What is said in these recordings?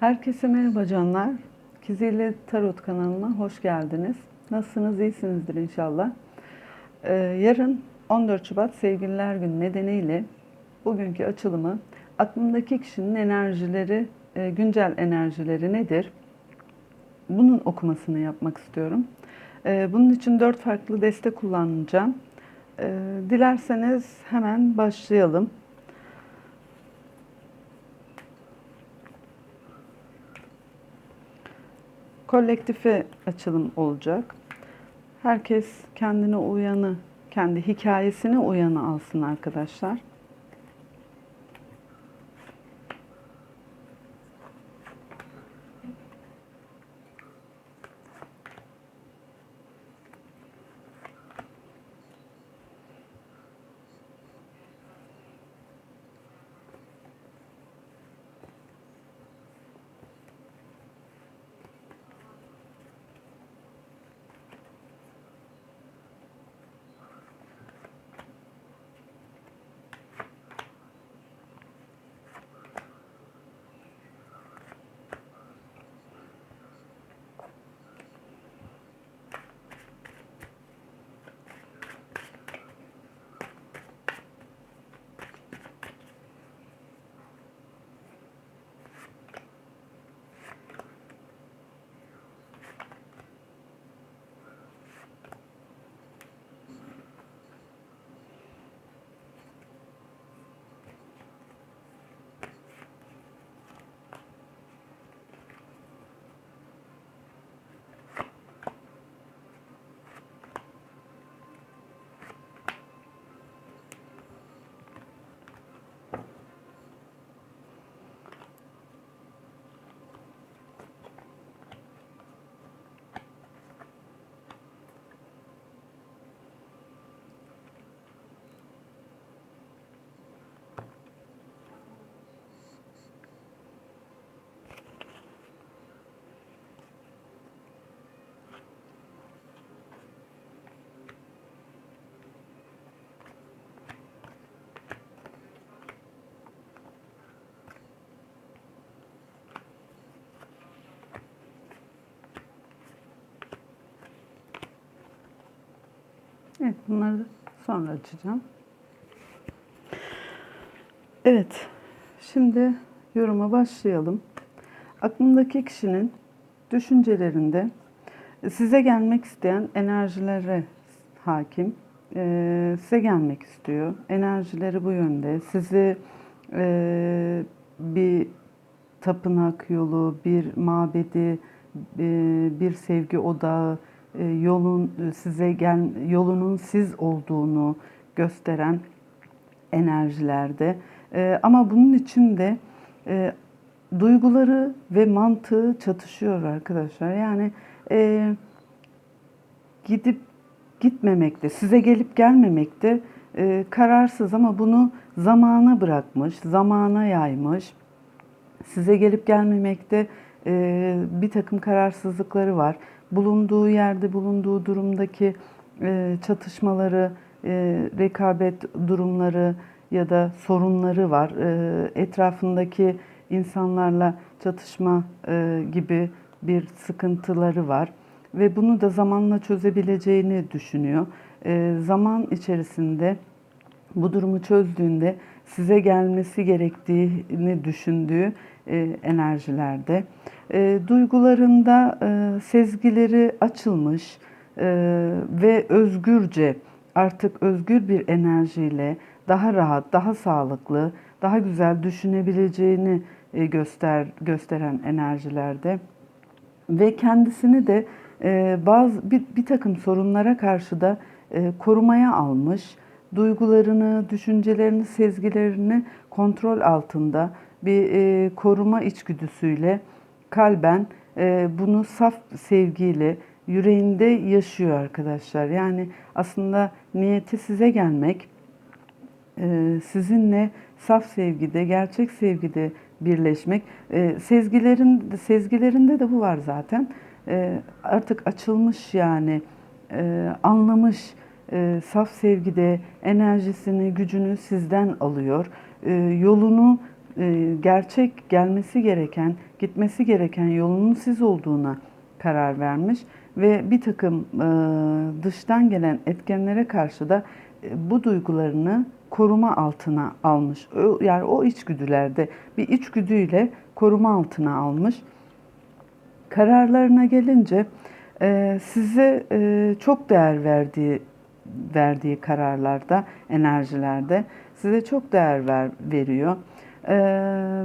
Herkese merhaba canlar. Kizili Tarot kanalına hoş geldiniz. Nasılsınız? İyisinizdir inşallah. Ee, yarın 14 Şubat Sevgililer Günü nedeniyle bugünkü açılımı aklımdaki kişinin enerjileri, e, güncel enerjileri nedir? Bunun okumasını yapmak istiyorum. Ee, bunun için dört farklı deste kullanacağım. Ee, dilerseniz hemen başlayalım. Kolektife açılım olacak. Herkes kendine uyanı, kendi hikayesine uyanı alsın arkadaşlar. Evet, bunları sonra açacağım. Evet, şimdi yoruma başlayalım. Aklımdaki kişinin düşüncelerinde size gelmek isteyen enerjilere hakim. Ee, size gelmek istiyor. Enerjileri bu yönde. Sizi e, bir tapınak yolu, bir mabedi, e, bir sevgi odağı, e, yolun size gel yolunun siz olduğunu gösteren enerjilerde. E, ama bunun için de e, duyguları ve mantığı çatışıyor arkadaşlar. Yani e, gidip gitmemekte, size gelip gelmemekte e, kararsız ama bunu zamana bırakmış, zamana yaymış. Size gelip gelmemekte e, bir takım kararsızlıkları var. Bulunduğu yerde, bulunduğu durumdaki e, çatışmaları, e, rekabet durumları ya da sorunları var. E, etrafındaki insanlarla çatışma gibi bir sıkıntıları var ve bunu da zamanla çözebileceğini düşünüyor. Zaman içerisinde bu durumu çözdüğünde size gelmesi gerektiğini düşündüğü e, enerjilerde. E, duygularında e, sezgileri açılmış e, ve özgürce artık özgür bir enerjiyle daha rahat, daha sağlıklı, daha güzel düşünebileceğini e, göster gösteren enerjilerde ve kendisini de e, bazı bir, bir takım sorunlara karşı da e, korumaya almış, duygularını, düşüncelerini, sezgilerini kontrol altında bir e, koruma içgüdüsüyle kalben e, bunu saf sevgiyle yüreğinde yaşıyor arkadaşlar. Yani aslında niyeti size gelmek, e, sizinle saf sevgide, gerçek sevgide birleşmek. E, sezgilerin sezgilerinde de bu var zaten. E, artık açılmış yani e, anlamış e, saf sevgide enerjisini, gücünü sizden alıyor. E, yolunu gerçek gelmesi gereken, gitmesi gereken yolunun siz olduğuna karar vermiş ve bir takım e, dıştan gelen etkenlere karşı da e, bu duygularını koruma altına almış. Yani o içgüdülerde bir içgüdüyle koruma altına almış. Kararlarına gelince e, size e, çok değer verdiği verdiği kararlarda, enerjilerde size çok değer ver, veriyor. E,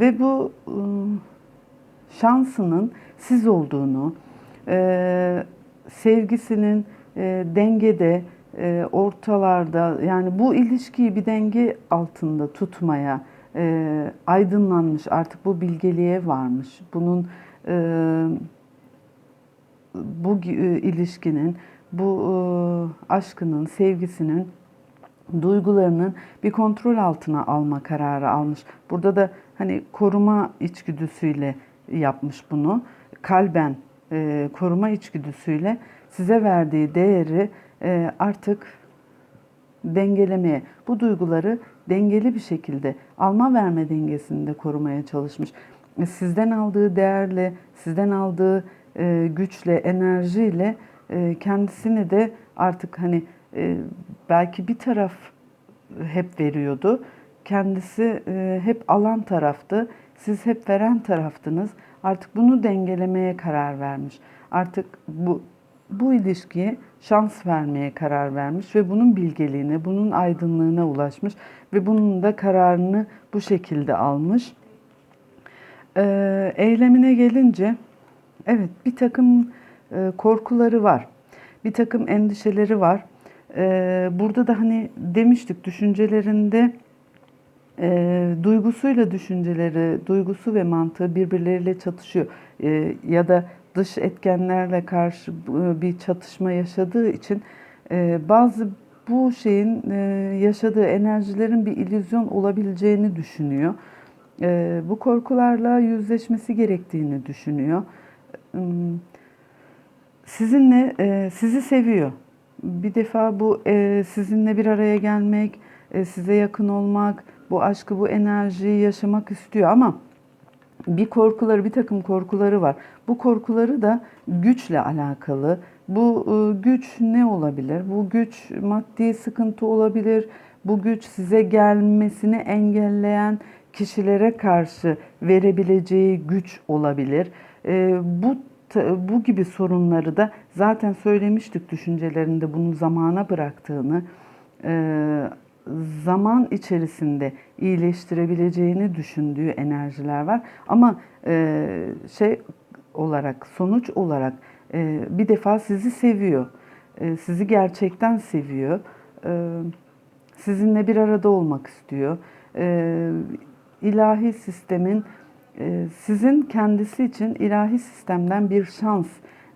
ve bu e, şansının siz olduğunu, e, sevgisinin e, dengede, e, ortalarda yani bu ilişkiyi bir denge altında tutmaya e, aydınlanmış artık bu bilgeliğe varmış. Bunun e, bu e, ilişkinin, bu e, aşkının, sevgisinin duygularının bir kontrol altına alma kararı almış. Burada da hani koruma içgüdüsüyle yapmış bunu. Kalben e, koruma içgüdüsüyle size verdiği değeri e, artık dengelemeye, bu duyguları dengeli bir şekilde alma verme dengesinde korumaya çalışmış. E, Sizden aldığı değerle, sizden aldığı e, güçle, enerjiyle e, kendisini de artık hani e, belki bir taraf hep veriyordu. Kendisi e, hep alan taraftı. Siz hep veren taraftınız. Artık bunu dengelemeye karar vermiş. Artık bu bu ilişkiye şans vermeye karar vermiş ve bunun bilgeliğine, bunun aydınlığına ulaşmış ve bunun da kararını bu şekilde almış. Ee, eylemine gelince, evet bir takım e, korkuları var, bir takım endişeleri var. Ee, burada da hani demiştik düşüncelerinde e, duygusuyla düşünceleri, duygusu ve mantığı birbirleriyle çatışıyor. E, ya da dış etkenlerle karşı e, bir çatışma yaşadığı için e, bazı bu şeyin e, yaşadığı enerjilerin bir illüzyon olabileceğini düşünüyor. E, bu korkularla yüzleşmesi gerektiğini düşünüyor. Hmm, Sizinle e, sizi seviyor. Bir defa bu e, sizinle bir araya gelmek, e, size yakın olmak, bu aşkı, bu enerjiyi yaşamak istiyor ama bir korkuları, bir takım korkuları var. Bu korkuları da güçle alakalı. Bu e, güç ne olabilir? Bu güç maddi sıkıntı olabilir. Bu güç size gelmesini engelleyen kişilere karşı verebileceği güç olabilir. E, Bu bu gibi sorunları da zaten söylemiştik düşüncelerinde bunu zamana bıraktığını, e, zaman içerisinde iyileştirebileceğini düşündüğü enerjiler var. Ama e, şey olarak, sonuç olarak e, bir defa sizi seviyor. Sizi gerçekten seviyor. Sizinle bir arada olmak istiyor. İlahi sistemin sizin kendisi için ilahi sistemden bir şans,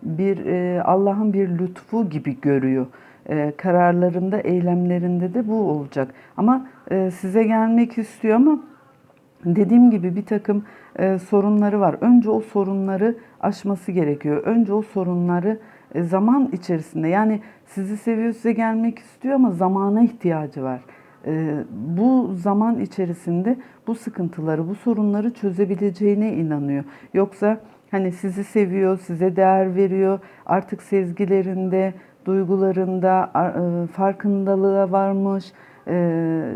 bir e, Allah'ın bir lütfu gibi görüyor. E, kararlarında, eylemlerinde de bu olacak. Ama e, size gelmek istiyor ama dediğim gibi bir takım e, sorunları var. Önce o sorunları aşması gerekiyor. Önce o sorunları e, zaman içerisinde yani sizi seviyor, size gelmek istiyor ama zamana ihtiyacı var. E, bu zaman içerisinde bu sıkıntıları, bu sorunları çözebileceğine inanıyor. Yoksa hani sizi seviyor, size değer veriyor. Artık sezgilerinde, duygularında e, farkındalığa varmış. E,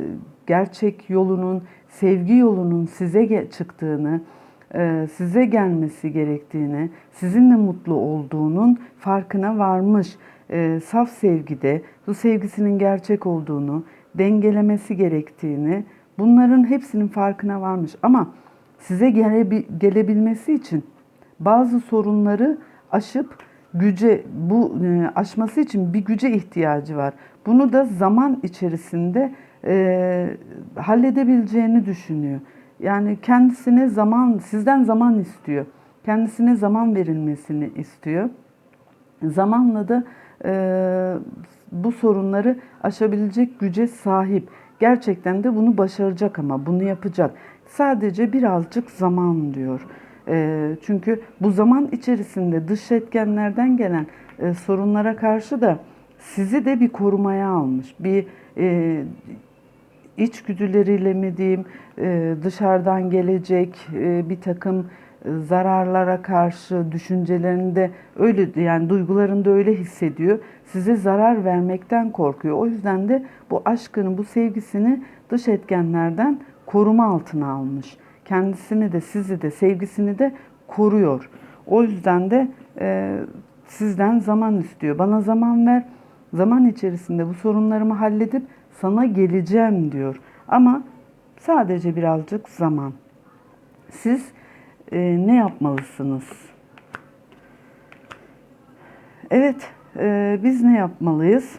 gerçek yolunun, sevgi yolunun size çıktığını, e, size gelmesi gerektiğini, sizinle mutlu olduğunun farkına varmış. Saf sevgide bu sevgisinin gerçek olduğunu, dengelemesi gerektiğini, bunların hepsinin farkına varmış. Ama size gelebi- gelebilmesi için bazı sorunları aşıp güce bu e, aşması için bir güce ihtiyacı var. Bunu da zaman içerisinde e, halledebileceğini düşünüyor. Yani kendisine zaman, sizden zaman istiyor. Kendisine zaman verilmesini istiyor. Zamanla da bu sorunları aşabilecek güce sahip. Gerçekten de bunu başaracak ama bunu yapacak. Sadece birazcık zaman diyor. E, çünkü bu zaman içerisinde dış etkenlerden gelen e, sorunlara karşı da sizi de bir korumaya almış. Bir e, içgüdüleriyle mi diyeyim, e, dışarıdan gelecek e, bir takım zararlara karşı düşüncelerinde öyle yani duygularında öyle hissediyor. Size zarar vermekten korkuyor. O yüzden de bu aşkını, bu sevgisini dış etkenlerden koruma altına almış. Kendisini de sizi de sevgisini de koruyor. O yüzden de e, sizden zaman istiyor. Bana zaman ver. Zaman içerisinde bu sorunlarımı halledip sana geleceğim diyor. Ama sadece birazcık zaman. Siz e, ne yapmalısınız? Evet, e, biz ne yapmalıyız?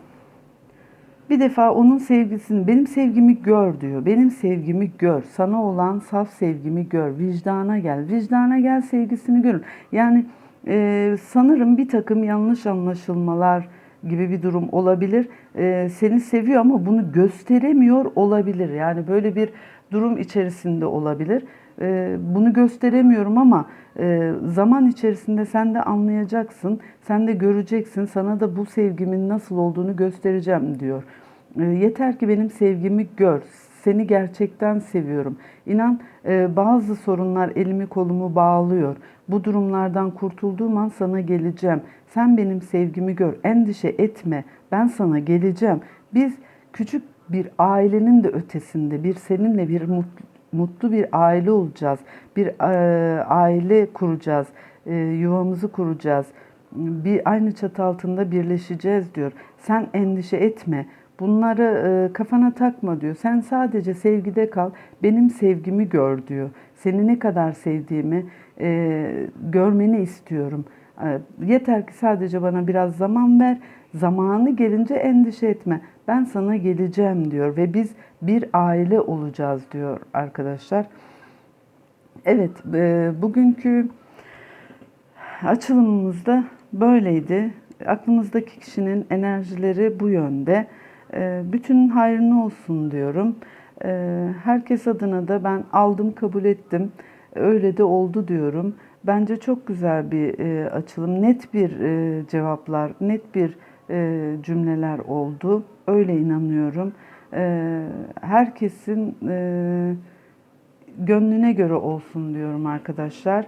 Bir defa onun sevgisini, benim sevgimi gör diyor. Benim sevgimi gör. Sana olan saf sevgimi gör. Vicdana gel. Vicdana gel sevgisini görün. Yani e, sanırım bir takım yanlış anlaşılmalar gibi bir durum olabilir. E, seni seviyor ama bunu gösteremiyor olabilir. Yani böyle bir durum içerisinde olabilir. E, bunu gösteremiyorum ama e, zaman içerisinde sen de anlayacaksın, sen de göreceksin. Sana da bu sevgimin nasıl olduğunu göstereceğim diyor. E, yeter ki benim sevgimi gör. Seni gerçekten seviyorum. İnan e, bazı sorunlar elimi kolumu bağlıyor. Bu durumlardan kurtulduğum an sana geleceğim. Sen benim sevgimi gör. Endişe etme. Ben sana geleceğim. Biz küçük bir ailenin de ötesinde bir seninle bir mutlu, mutlu bir aile olacağız. Bir e, aile kuracağız. E, yuvamızı kuracağız. Bir aynı çatı altında birleşeceğiz diyor. Sen endişe etme. Bunları e, kafana takma diyor. Sen sadece sevgide kal. Benim sevgimi gör diyor. Seni ne kadar sevdiğimi e, görmeni istiyorum. E, yeter ki sadece bana biraz zaman ver. Zamanı gelince endişe etme. Ben sana geleceğim diyor ve biz bir aile olacağız diyor arkadaşlar. Evet, e, bugünkü açılımımızda böyleydi. Aklınızdaki kişinin enerjileri bu yönde. E, bütün hayrını olsun diyorum. E, herkes adına da ben aldım, kabul ettim. Öyle de oldu diyorum. Bence çok güzel bir e, açılım. Net bir e, cevaplar, net bir e, cümleler oldu. Öyle inanıyorum. E, herkesin e, gönlüne göre olsun diyorum arkadaşlar.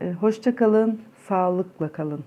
E, hoşça kalın, sağlıkla kalın.